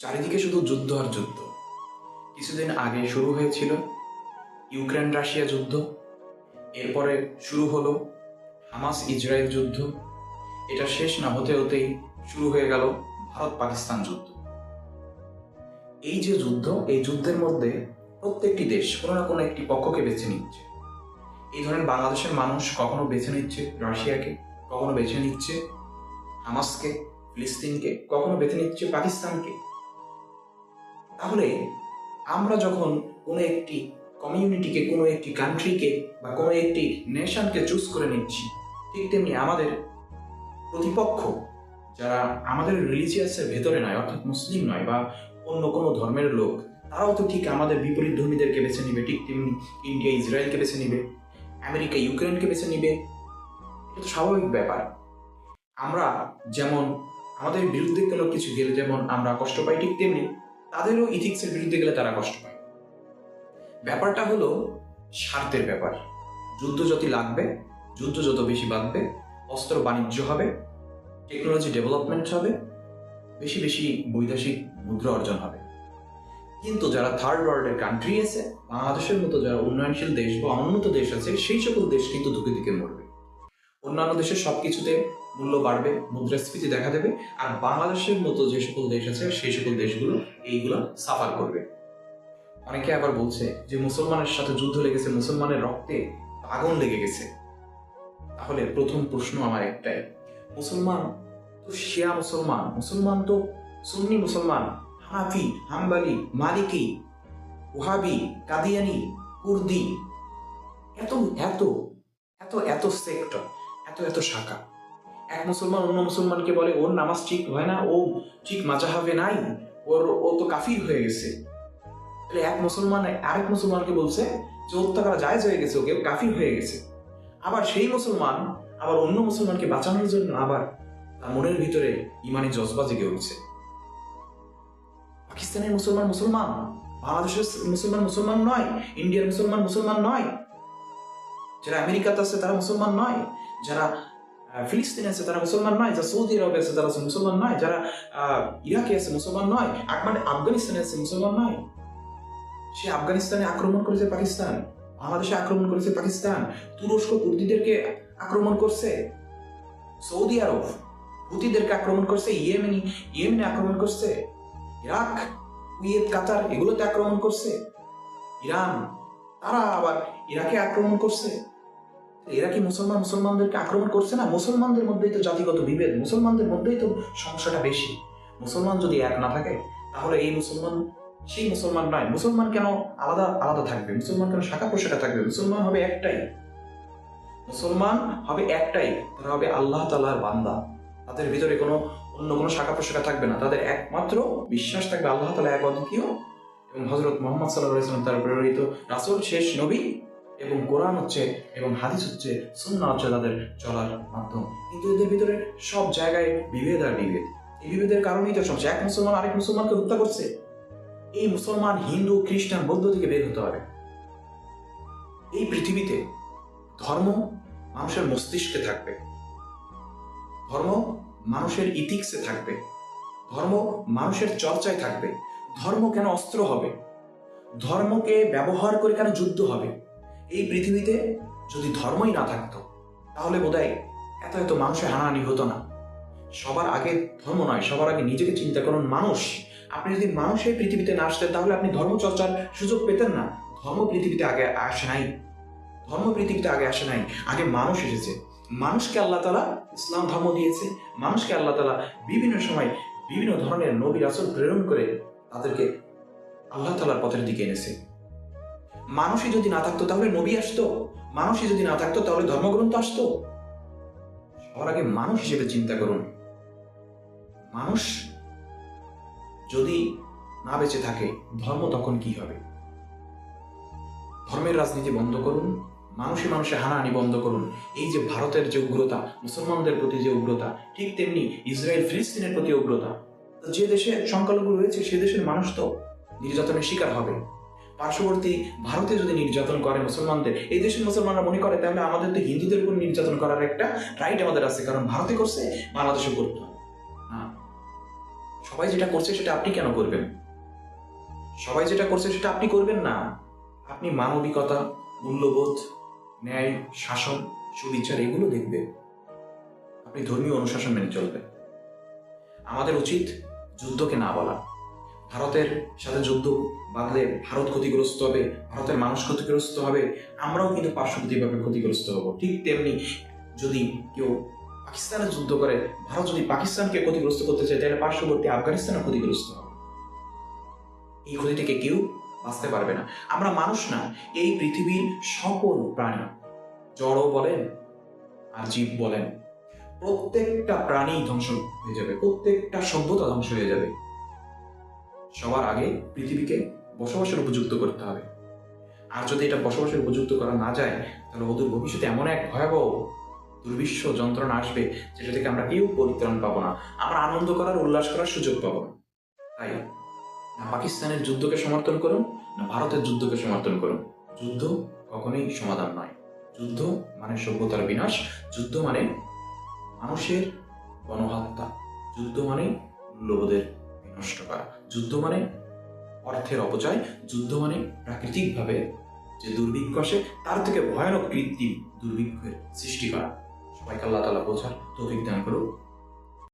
চারিদিকে শুধু যুদ্ধ আর যুদ্ধ। কিছুদিন আগে শুরু হয়েছিল ইউক্রেন রাশিয়া যুদ্ধ। এরপরে শুরু হলো হামাস ইসরায়েল যুদ্ধ। এটা শেষ না হতে হতেই শুরু হয়ে গেল ভারত পাকিস্তান যুদ্ধ। এই যে যুদ্ধ, এই যুদ্ধের মধ্যে প্রত্যেকটি দেশ কোনো না কোনো একটি পক্ষকে বেছে নিচ্ছে। এই ধরনের বাংলাদেশের মানুষ কখনো বেছে নিচ্ছে রাশিয়াকে, কখনো বেছে নিচ্ছে হামাসকে, ফিলিস্তিনকে, কখনো বেছে নিচ্ছে পাকিস্তানকে। তাহলে আমরা যখন কোনো একটি কমিউনিটিকে, কোনো একটি কান্ট্রিকে বা কোনো একটি নেশনকে চুজ করে নিচ্ছি, ঠিক তেমনি আমাদের প্রতিপক্ষ যারা আমাদের রিলিজিয়াসের ভেতরে নয়, অর্থাৎ মুসলিম নয় বা অন্য কোনো ধর্মের লোক, তারাও তো ঠিক আমাদের বিপরীত ধর্মীদেরকে বেছে নিবে, ঠিক তেমনি ইন্ডিয়া, ইসরায়েলকে বেছে নিবে, আমেরিকা, ইউক্রেনকে বেছে নিবে। এটা স্বাভাবিক ব্যাপার। আমরা যেমন আমাদের বিরুদ্ধে কোনো কিছু গেলে যেমন আমরা কষ্ট পাই, ঠিক তেমনি তাদেরও ইথিক্সের বিরুদ্ধে গেলে তারা কষ্ট পায়। ব্যাপারটা হলো স্বার্থের ব্যাপার। যুদ্ধ যত লাগবে, যুদ্ধ যত বেশি বাঁধবে, অস্ত্র বাণিজ্য হবে টেকনোলজি ডেভেলপমেন্ট হবে, বেশি বেশি বৈদেশিক মুদ্রা অর্জন হবে। কিন্তু যারা থার্ড ওয়ার্ল্ডের কান্ট্রি আছে, বাংলাদেশের মতো যারা উন্নয়নশীল দেশ বা অনুন্নত দেশ আছে, সেই সকল দেশ কিন্তু ধুকে দিকে মরবে। অন্যান্য দেশের সবকিছুতে মূল্য বাড়বে, মুদ্রাস্ফীতি দেখা দেবে, আর বাংলাদেশের মতো যে সকল দেশ আছে, সেই সকল দেশগুলো এইগুলো সাফার করবে। অনেকে আবার বলছে যে মুসলমানের সাথে যুদ্ধ লেগেছে, মুসলমানের রক্তে আগুন লেগে গেছে। তাহলে প্রথম প্রশ্ন আমার একটাই, মুসলমান তো শিয়া মুসলমান মুসলমান তো সুন্নি মুসলমান হাফি হাম্বালি, মালিকি, ওহাবি, কাদিয়ানি, কুর্দি, এত এত এত এত সেক্টর এত এত শাখা। এক মুসলমান অন্য মুসলমানকে বলে, ওর নামাজ ঠিক হয় না, ও ঠিক মাজাহাবে নাই, ওর, ও তো কাফির হয়ে গেছে। এক মুসলমান, আরেক মুসলমানকে বলছে যে হত্যা করা জায়েজ হয়ে গেছে, ওকে কাফির হয়ে গেছে। আবার সেই মুসলমান, আবার অন্য মুসলমানকে বাঁচানোর জন্য আবার তার মনের ভিতরে ইমানি জজবা জেগে উঠছে। পাকিস্তানের মুসলমান মুসলমান, বাংলাদেশের মুসলমান মুসলমান নয়, ইন্ডিয়ার মুসলমান মুসলমান নয়, যারা আমেরিকাতে আছে তারা মুসলমান নয় যারা ফিলিস্তিনে আছে তারা মুসলমান নয়, যারা সৌদি আরবে আছে তারা মুসলমান নয়, যারা ইরাকে আছে, মুসলমান নয় মানে আফগানিস্তানে আছে, মুসলমান নয়। সে আফগানিস্তানে আক্রমণ করেছে পাকিস্তান। বাংলাদেশে আক্রমণ করেছে পাকিস্তান। তুরস্ক কুর্দিদেরকে আক্রমণ করছে। সৌদি আরব হুতিদেরকে আক্রমণ করছে, ইয়েমেনি, ইয়েমেনে আক্রমণ করছে। ইরাক, কুয়েত, কাতার এগুলোতে আক্রমণ করছে। ইরান, তারা আবার ইরাকে আক্রমণ করছে। এরা কি মুসলমান মুসলমানদেরকে আক্রমণ করছে না? মুসলমানদের মধ্যেই তো জাতিগত বিভেদ, মুসলমানদের মধ্যেই তো সমস্যাটা বেশি। মুসলমান যদি এক না থাকে, তাহলে এই মুসলমান, সেই মুসলমান নয়। মুসলমান কেন আলাদা আলাদা থাকবে? মুসলমান কেন শাখা প্রশাখা থাকবে? মুসলমান হবে একটাই। মুসলমান হবে একটাই, তারা হবে আল্লাহ তালার বান্দা। তাদের ভিতরে কোনো অন্য কোনো শাখা প্রশাখা থাকবে না। তাদের একমাত্র বিশ্বাস থাকবে আল্লাহ তালা এক অদ্বিতীয় এবং হজরত মোহাম্মদ সাল্লাহ তার প্রেরিত রাসুল, শেষ নবী এবং কোরআন হচ্ছে এবং হাদিস হচ্ছে সুন্না হচ্ছে তাদের চলার মাধ্যম। কিন্তু এদের ভিতরে সব জায়গায় বিভেদ আর বিভেদ। এই বিভেদের কারণেই তো সমস্যা এক মুসলমান আরেক মুসলমানকে হত্যা করছে। এই মুসলমান হিন্দু, খ্রিস্টান, বৌদ্ধ থেকে বের হতে হবে। এই পৃথিবীতে ধর্ম মানুষের মস্তিষ্কে থাকবে। ধর্ম মানুষের ইথিক্সে থাকবে। ধর্ম মানুষের চর্চায় থাকবে। ধর্ম কেন অস্ত্র হবে? ধর্মকে ব্যবহার করে কেন যুদ্ধ হবে? এই পৃথিবীতে যদি ধর্মই না থাকতো, তাহলে বোধহয় এত এত মানুষের হানাহানি হতো না। সবার আগে ধর্ম নয়, সবার আগে নিজেকে চিন্তা করুন, মানুষ। আপনি যদি মানুষের পৃথিবীতে না আসতেন, তাহলে আপনি ধর্ম চর্চার সুযোগ পেতেন না। ধর্ম পৃথিবীতে আগে আসে নাই। ধর্ম পৃথিবীতে আগে আসে নাই। আগে মানুষ এসেছে। মানুষকে আল্লাহ তালা ইসলাম ধর্ম দিয়েছে। মানুষকে আল্লাহ তালা বিভিন্ন সময় বিভিন্ন ধরনের নবী রাসুল প্রেরণ করে তাদেরকে আল্লাহ তালার পথের দিকে এনেছে। মানুষই যদি না থাকতো তাহলে নবী আসতো? মানুষই যদি না থাকতো তাহলে ধর্মগ্রন্থ আসতো? সবার আগে মানুষ হিসেবে চিন্তা করুন। মানুষ যদি না বেঁচে থাকে, ধর্ম তখন কি হবে? ধর্মের রাজনীতি বন্ধ করুন, মানুষে মানুষে হানাহানি বন্ধ করুন। এই যে ভারতের যে উগ্রতা, মুসলমানদের প্রতি যে উগ্রতা, ঠিক তেমনি ইসরায়েল, ফিলিস্তিনের প্রতি উগ্রতা যে দেশে সংখ্যালঘু রয়েছে, সে দেশের মানুষ তো নির্যাতনের শিকার হবে। পার্শ্ববর্তী ভারতে যদি নির্যাতন করে মুসলমানদের, এই দেশের মুসলমানরা মনে করে, তাহলে আমাদের তো হিন্দুদের উপর নির্যাতন করার একটা রাইট আমাদের আছে, কারণ ভারতে করছে বাংলাদেশে করতে। না সবাই যেটা করছে, সেটা আপনি কেন করবেন? সবাই যেটা করছে, সেটা আপনি করবেন না। আপনি মানবিকতা, মূল্যবোধ, ন্যায়, শাসন, সুবিচার, এগুলো দেখবেন। আপনি ধর্মীয় অনুশাসন মেনে চলবেন। আমাদের উচিত যুদ্ধকে না বলা। ভারতের সাথে যুদ্ধ বাঁধলে ভারত ক্ষতিগ্রস্ত হবে, ভারতের মানুষ ক্ষতিগ্রস্ত হবে, আমরাও কিন্তু পার্শ্ববর্তীভাবে ক্ষতিগ্রস্ত হব। ঠিক তেমনি যদি কেউ পাকিস্তানে যুদ্ধ করে, ভারত যদি পাকিস্তানকে ক্ষতিগ্রস্ত করতে চায়, তাহলে পার্শ্ববর্তী আফগানিস্তানও ক্ষতিগ্রস্ত হবে। এই ক্ষতি থেকে কেউ বাঁচতে পারবে না। আমরা মানুষ না, এই পৃথিবীর সকল প্রাণী, জড়ও বলেন, আর জীব বলেন, প্রত্যেকটা প্রাণী ধ্বংস হয়ে যাবে, প্রত্যেকটা সভ্যতা ধ্বংস হয়ে যাবে। সবার আগে পৃথিবীকে বসবাসের উপযুক্ত করতে হবে। আর যদি এটা বসবাসের উপযুক্ত করা না যায়, তাহলে ওদের ভবিষ্যতে এমন এক ভয়াবহ দুর্বিশ্ব যন্ত্রণা আসবে, যেটা থেকে আমরা কেউ পরিত্রাণ পাবো না। আমরা আনন্দ করার, উল্লাস করার সুযোগ পাবো তাই না পাকিস্তানের যুদ্ধকে সমর্থন করুন, না ভারতের যুদ্ধকে সমর্থন করুন। যুদ্ধ কখনোই সমাধান নয়। যুদ্ধ মানে সভ্যতার বিনাশ, যুদ্ধ মানে মানুষের গণহত্যা। যুদ্ধ মানে মূল্যবোধের বিনষ্ট করা। যুদ্ধ মানে অর্থের অপচয়, যুদ্ধ মানে প্রাকৃতিকভাবে যে দুর্ভিক্ষ আসে তার থেকে ভয়ানক কৃত্রিম দুর্ভিক্ষের সৃষ্টি করা। সবাইকে আল্লাহ তালা বোঝার তৌফিক দান করুক।